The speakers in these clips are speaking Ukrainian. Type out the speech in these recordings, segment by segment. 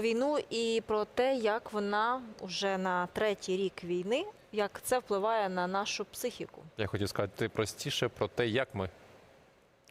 про війну і про те, як вона вже на третій рік війни, як це впливає на нашу психіку. Я хотів сказати простіше про те, як ми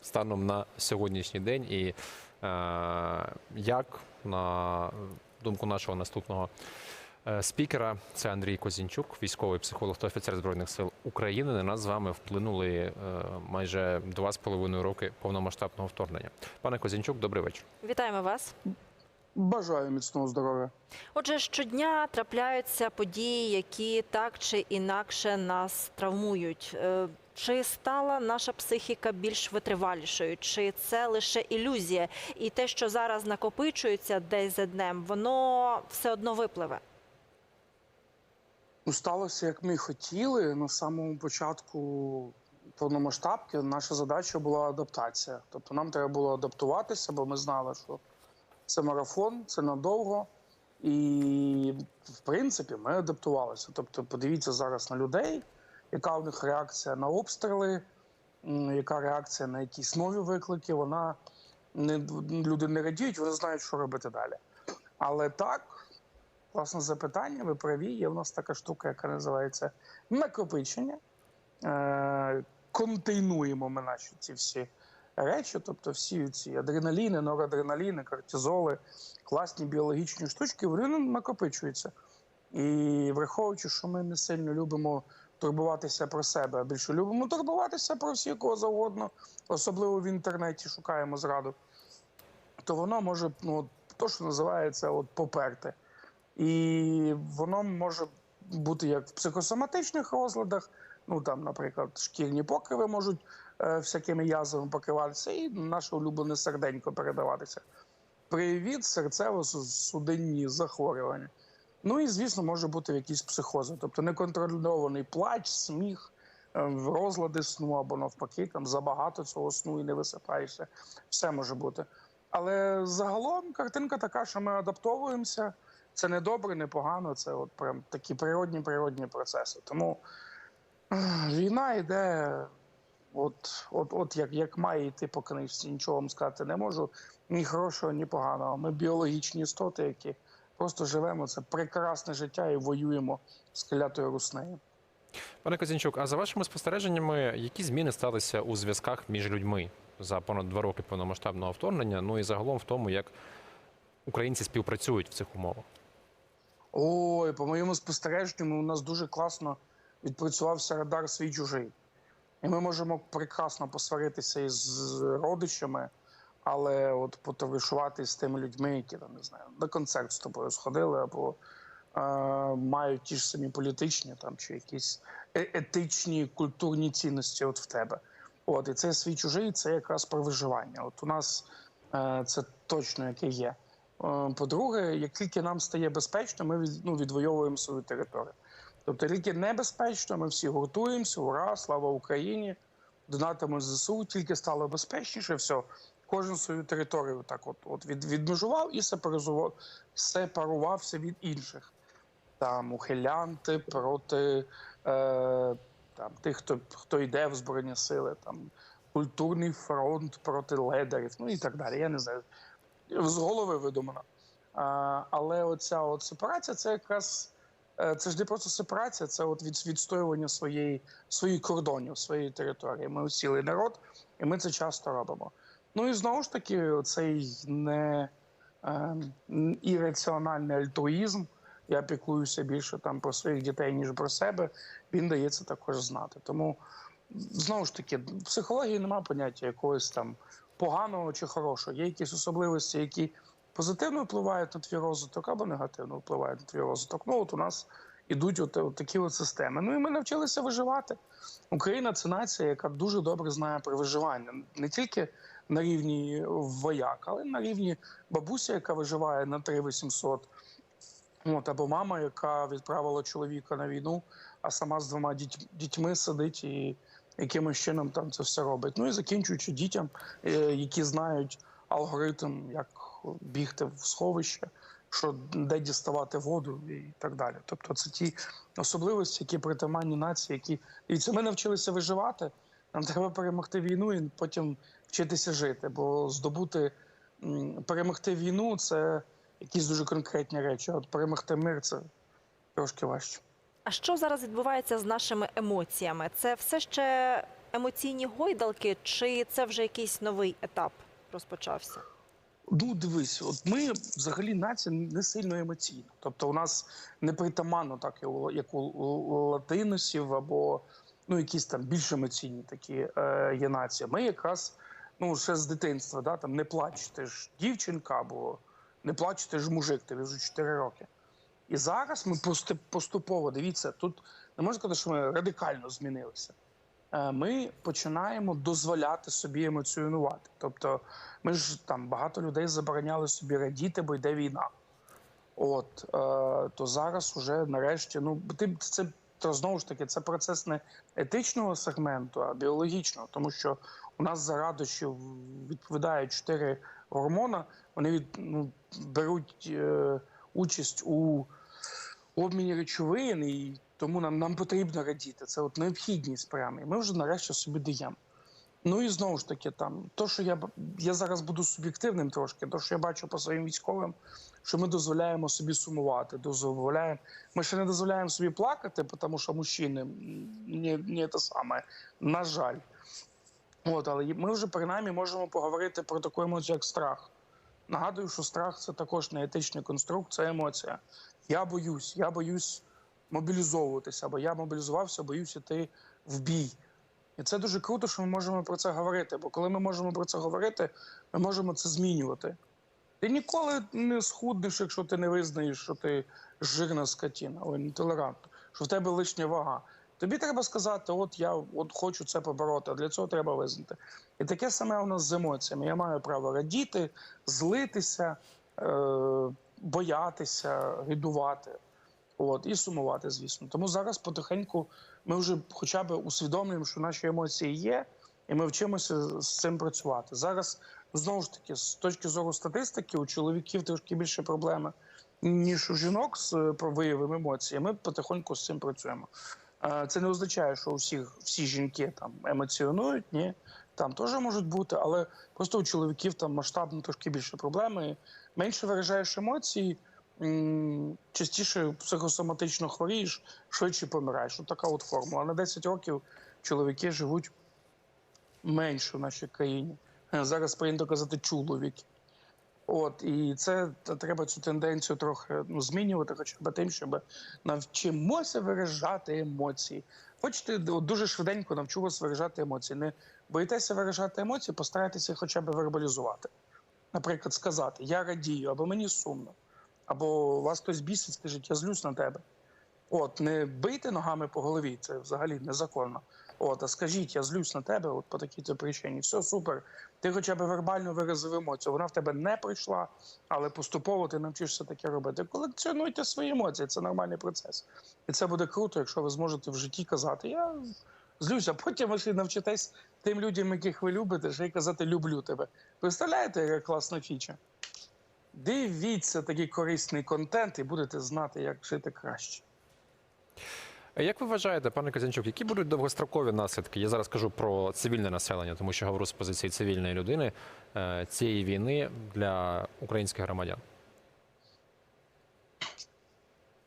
станом на сьогоднішній день і е, як, на думку нашого наступного е, спікера, це Андрій Козінчук, військовий психолог та офіцер Збройних сил України. На нас з вами вплинули е, майже два з половиною роки повномасштабного вторгнення. Пане Козінчук, добрий вечір. Вітаємо вас. Бажаю міцного здоров'я. Отже, щодня трапляються події, які так чи інакше нас травмують. Е, Чи стала наша психіка більш витривалішою, чи це лише ілюзія? І те, що зараз накопичується десь за днем, воно все одно випливе. Ну, сталося, як ми хотіли. На самому початку повномасштабки наша задача була адаптація. Тобто нам треба було адаптуватися, бо ми знали, що це марафон, це надовго. І, в принципі, ми адаптувалися. Тобто, подивіться зараз на людей, яка в них реакція на обстріли, яка реакція на якісь нові виклики. Вона не люди не радіють, вони знають, що робити далі. Але так, Власне запитання, ви праві. Є в нас така штука, яка називається накопичення. Е, контейнуємо ми наші ці всі речі, тобто всі ці адреналіни, норадреналіни, кортизоли, класні біологічні штучки, вони ну, накопичуються. І враховуючи, що ми не сильно любимо турбуватися про себе, а більше любимо турбуватися про всіх кого завгодно, особливо в інтернеті шукаємо зраду, то воно може, ну, то, що називається, от поперти. І воно може бути як в психосоматичних розладах, ну там, наприклад, шкірні покриви можуть всякими язвами покриватися, і наше улюблене серденько передаватися. Привід серцево-судинні захворювання. Ну і, звісно, може бути якісь психози, тобто неконтрольований плач, сміх, е, розлади сну або навпаки, там забагато цього сну і не висипаєшся. Все може бути. Але загалом картинка така, що ми адаптовуємося. Це не добре, не погано. Це от прям такі природні природні процеси. Тому війна йде, от, от, от як, як має йти по книжці, нічого вам сказати не можу. Ні хорошого, ні поганого. Ми біологічні істоти, які просто живемо. Це прекрасне життя і воюємо з клятою руснею. Пане Козінчук, а за вашими спостереженнями, які зміни сталися у зв'язках між людьми за понад два роки повномасштабного вторгнення? Ну і загалом в тому, як українці співпрацюють в цих умовах? Ой, по моєму спостереженню, у нас дуже класно відпрацювався радар свій чужий. І ми можемо прекрасно посваритися із родичами, але от потоваришувати з тими людьми, які там не знаю, на концерт з тобою сходили, або е, мають ті ж самі політичні там чи якісь е- етичні культурні цінності от в тебе. От і це свій чужий, це якраз про виживання. От у нас е, це точно яке є. Е, По-друге, як тільки нам стає безпечно, ми ну, відвоюємо свою територію. Тобто, тільки небезпечно, ми всі гуртуємося, ура, слава Україні, донатимо ЗСУ, тільки стало безпечніше, все. Кожен свою територію так от, от від, відмежував і сепарувався від інших. Там ухилянти проти е, там, тих, хто, хто йде в Збройні сили, там, культурний фронт проти ледерів, ну і так далі. Я не знаю з голови видумано. А, але оця от сепарація це якраз це ж не просто сепарація, це от від, відстоювання своєї, своїх кордонів, своєї території. Ми усілий народ, і ми це часто робимо. Ну і знову ж таки, цей не е, ірраціональний альтруїзм. Я піклуюся більше там про своїх дітей, ніж про себе. Він дається також знати. Тому знову ж таки, в психології немає поняття якогось там поганого чи хорошого. Є якісь особливості, які позитивно впливають на твій розвиток або негативно впливають на твій розвиток. Ну от у нас ідуть от, от такі от системи. Ну і ми навчилися виживати. Україна це нація, яка дуже добре знає про виживання не тільки на рівні вояк, але й на рівні бабуся, яка виживає на 3800. От, або мама, яка відправила чоловіка на війну, а сама з двома діть- дітьми сидить і якимось чином там це все робить. Ну і закінчуючи дітям, е, які знають алгоритм, як бігти в сховище, що де діставати воду і так далі. Тобто, це ті особливості, які притаманні нації, які і це ми навчилися виживати. Нам треба перемогти війну і потім вчитися жити. Бо здобути перемогти війну це якісь дуже конкретні речі. От перемогти мир це трошки важче. А що зараз відбувається з нашими емоціями? Це все ще емоційні гойдалки, чи це вже якийсь новий етап розпочався? Ну, дивись, от ми взагалі нація не сильно емоційна. Тобто, у нас не притаманно так, як у, латиносів або ну, якісь там більш емоційні такі е, є нації. Ми якраз ну, ще з дитинства, да, там не плач, ти ж дівчинка, або не плач, ти ж мужик, тобі вже 4 роки. І зараз ми поступово, дивіться, тут не можна сказати, що ми радикально змінилися. Е, Ми починаємо дозволяти собі емоціонувати. Тобто, ми ж там багато людей забороняли собі радіти, бо йде війна. От е, то зараз уже нарешті, ну ти це то знову ж таки це процес не етичного сегменту, а біологічного, тому що у нас за радощів відповідають чотири гормона. Вони від ну, беруть е, участь у обміні речовин, і тому нам, нам потрібно радіти. Це от необхідність прямо. І ми вже нарешті собі даємо. Ну і знову ж таки, там то, що я я зараз буду суб'єктивним трошки, то що я бачу по своїм військовим, що ми дозволяємо собі сумувати, дозволяємо. Ми ще не дозволяємо собі плакати, тому що мужчини не, не те саме, на жаль. От, але ми вже принаймні можемо поговорити про таку емоцію, як страх. Нагадую, що страх це також не етичний конструкт, це емоція. Я боюсь, я боюсь мобілізовуватися, або я мобілізувався, боюсь іти в бій. І це дуже круто, що ми можемо про це говорити. Бо коли ми можемо про це говорити, ми можемо це змінювати. Ти ніколи не схуднеш, якщо ти не визнаєш, що ти жирна скотіна, ой, нетолерантна, що в тебе лишня вага. Тобі треба сказати, от я от хочу це побороти, а для цього треба визнати. І таке саме у нас з емоціями. Я маю право радіти, злитися, е- боятися, гидувати. От, і сумувати, звісно. Тому зараз потихеньку ми вже хоча б усвідомлюємо, що наші емоції є, і ми вчимося з цим працювати. Зараз знову ж таки, з точки зору статистики, у чоловіків трошки більше проблеми, ніж у жінок з е, про виявом емоцій. Ми потихеньку з цим працюємо. Е, Це не означає, що у всіх всі жінки там емоціонують, ні. Там теж можуть бути, але просто у чоловіків там масштабно трошки більше проблеми. Менше виражаєш емоції, частіше психосоматично хворієш, швидше помираєш. Така от формула. На 10 років чоловіки живуть менше в нашій країні. Зараз прийнято казати чоловіки. От і це треба цю тенденцію трохи ну, змінювати, хоча б тим, щоб навчимося виражати емоції. Хочете, дуже швиденько навчу виражати емоції. Не боїтеся виражати емоції, постарайтеся хоча б вербалізувати. Наприклад, сказати Я радію, або мені сумно, або вас хтось бісить, скажіть, я злюсь на тебе. От, не бийте ногами по голові, це взагалі незаконно. От, а скажіть, я злюсь на тебе, от по такій то причині. Все супер. Ти хоча б вербально виразив емоцію. Вона в тебе не прийшла, але поступово ти навчишся таке робити. Колекціонуйте свої емоції, це нормальний процес. І це буде круто, якщо ви зможете в житті казати Я злюся. Потім ви навчитесь тим людям, яких ви любите, ще й казати люблю тебе. Представляєте, яка класна фіча? Дивіться такий корисний контент і будете знати, як жити краще. Як ви вважаєте, пане Казянчук, які будуть довгострокові наслідки? Я зараз кажу про цивільне населення, тому що говорю з позиції цивільної людини е, цієї війни для українських громадян.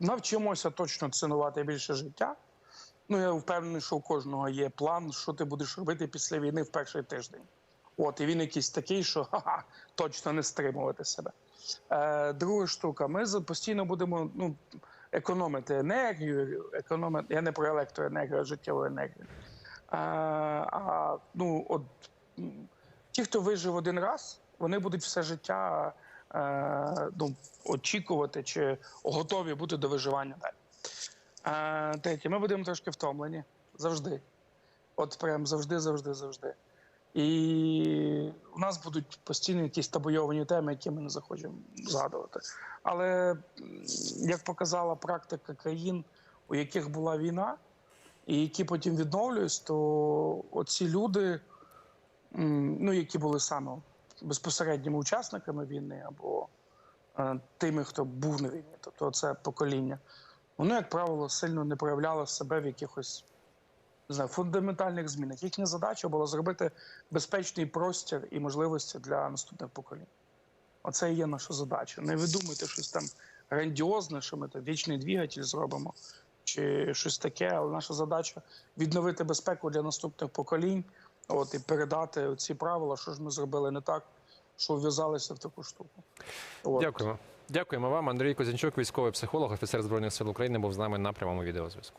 Навчимося точно цінувати більше життя. Ну, я впевнений, що у кожного є план, що ти будеш робити після війни в перший тиждень. От, і він якийсь такий, що ха-ха, точно не стримувати себе. Е, друга штука, ми постійно будемо ну, економити енергію, економити, я не про електроенергію, а життєву енергію. Е, а, ну, от, ті, хто вижив один раз, вони будуть все життя е, ну, очікувати чи готові бути до виживання далі. Третє, ми будемо трошки втомлені завжди. От прям завжди, завжди, завжди. І у нас будуть постійно якісь табойовані теми, які ми не захочемо згадувати. Але як показала практика країн, у яких була війна, і які потім відновлюються, то оці люди, ну які були саме безпосередніми учасниками війни або е, тими, хто був на війні, тобто це покоління, воно, як правило, сильно не проявляло себе в якихось не знаю, фундаментальних змінах. Їхня задача була зробити безпечний простір і можливості для наступних поколінь. Оце і є наша задача. Не видумуйте щось там грандіозне, що ми там вічний двигатель зробимо, чи щось таке. Але наша задача відновити безпеку для наступних поколінь, от і передати ці правила, що ж ми зробили не так, що вв'язалися в таку штуку. От. Дякуємо. Дякуємо вам. Андрій Козінчук, військовий психолог, офіцер збройних сил України, був з нами на прямому відеозв'язку.